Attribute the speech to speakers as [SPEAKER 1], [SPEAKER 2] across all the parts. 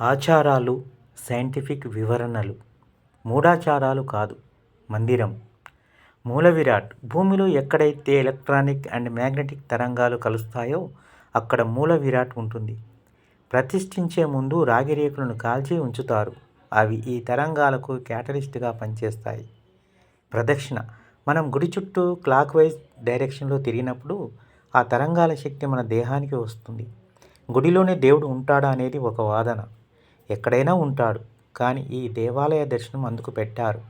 [SPEAKER 1] ఆచారాలు సైంటిఫిక్ వివరణలు. మూఢాచారాలు కాదు మందిరం. మూల విరాట్ భూమిలో ఎక్కడైతే ఎలక్ట్రానిక్ అండ్ మ్యాగ్నెటిక్ తరంగాలు కలుస్తాయో అక్కడ మూల విరాట్ ఉంటుంది. ప్రతిష్ఠించే ముందు రాగి రేకులను కాల్చి ఉంచుతారు. అవి ఈ తరంగాలకు క్యాటలిస్ట్గా పనిచేస్తాయి. ప్రదక్షిణ. మనం గుడి చుట్టూ క్లాక్ వైజ్ డైరెక్షన్లో తిరిగినప్పుడు ఆ తరంగాల శక్తి మన దేహానికి వస్తుంది. గుడిలోనే దేవుడు ఉంటాడా అనేది ఒక వాదన. ఎక్కడైనా ఉంటాడు. కానీ ఈ దేవాలయ దర్శనం అందుకు పెట్టారు.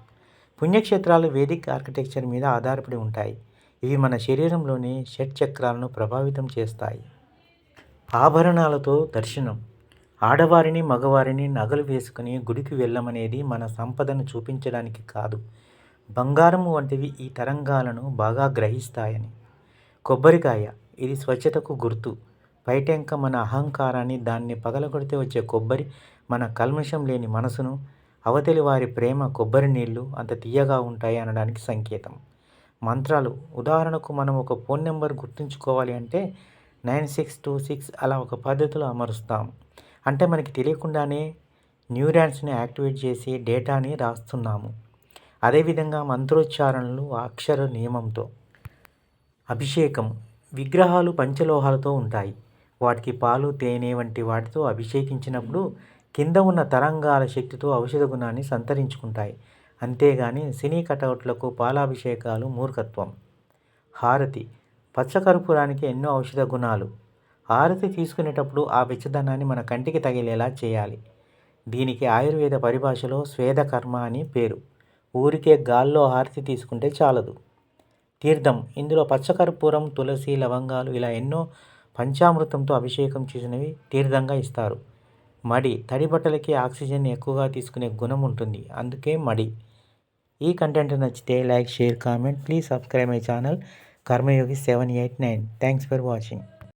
[SPEAKER 1] పుణ్యక్షేత్రాలు వేదిక ఆర్కిటెక్చర్ మీద ఆధారపడి ఉంటాయి. ఇవి మన శరీరంలోని షట్ చక్రాలను ప్రభావితం చేస్తాయి. ఆభరణాలతో దర్శనం. ఆడవారిని మగవారిని నగలు వేసుకుని గుడికి వెళ్ళమనేది మన సంపదను చూపించడానికి కాదు. బంగారం వంటివి ఈ తరంగాలను బాగా గ్రహిస్తాయని. కొబ్బరికాయ. ఇది స్వచ్ఛతకు గుర్తు. పైటెంక మన అహంకారాన్ని దాన్ని పగలగొడితే వచ్చే కొబ్బరి మన కల్మషం లేని మనసును అవతలి వారి ప్రేమ కొబ్బరి నీళ్ళు అంత తీయగా ఉంటాయి అనడానికి సంకేతం. మంత్రాలు ఉదాహరణకు మనం ఒక ఫోన్ నెంబర్ గుర్తుంచుకోవాలి అంటే నైన్ సిక్స్ టూ సిక్స్ అలా ఒక పద్ధతిలో అమరుస్తాం. అంటే మనకి తెలియకుండానే న్యూరాన్స్ని యాక్టివేట్ చేసి డేటాని రాస్తున్నాము. అదేవిధంగా మంత్రోచ్చారణలు అక్షర నియమంతో. అభిషేకం విగ్రహాలు పంచలోహాలతో ఉంటాయి. వాటికి పాలు తేనె వంటి వాటితో అభిషేకించినప్పుడు కింద ఉన్న తరంగాల శక్తితో ఔషధ గుణాన్ని సంతరించుకుంటాయి. అంతేగాని సినీ కటౌట్లకు పాలాభిషేకాలు మూర్ఖత్వం. హారతి. పచ్చకర్పూరానికి ఎన్నో ఔషధ గుణాలు. హారతి తీసుకునేటప్పుడు ఆ వెచ్చదనాన్ని మన కంటికి తగిలేలా చేయాలి. దీనికి ఆయుర్వేద పరిభాషలో స్వేదకర్మ అని పేరు. ఊరికే గాల్లో హారతి తీసుకుంటే చాలదు. తీర్థం. ఇందులో పచ్చకర్పూరం తులసి లవంగాలు ఇలా ఎన్నో పంచామృతంతో అభిషేకం చేసినవి తీర్థంగా ఇస్తారు. మడి తడి బట్టలకి ఆక్సిజన్ ఎక్కువగా తీసుకునే గుణం ఉంటుంది. అందుకే మడి. ఈ కంటెంట్ నచ్చితే like share comment. Please subscribe my channel. Karmayogi seven eight nine. Thanks for watching.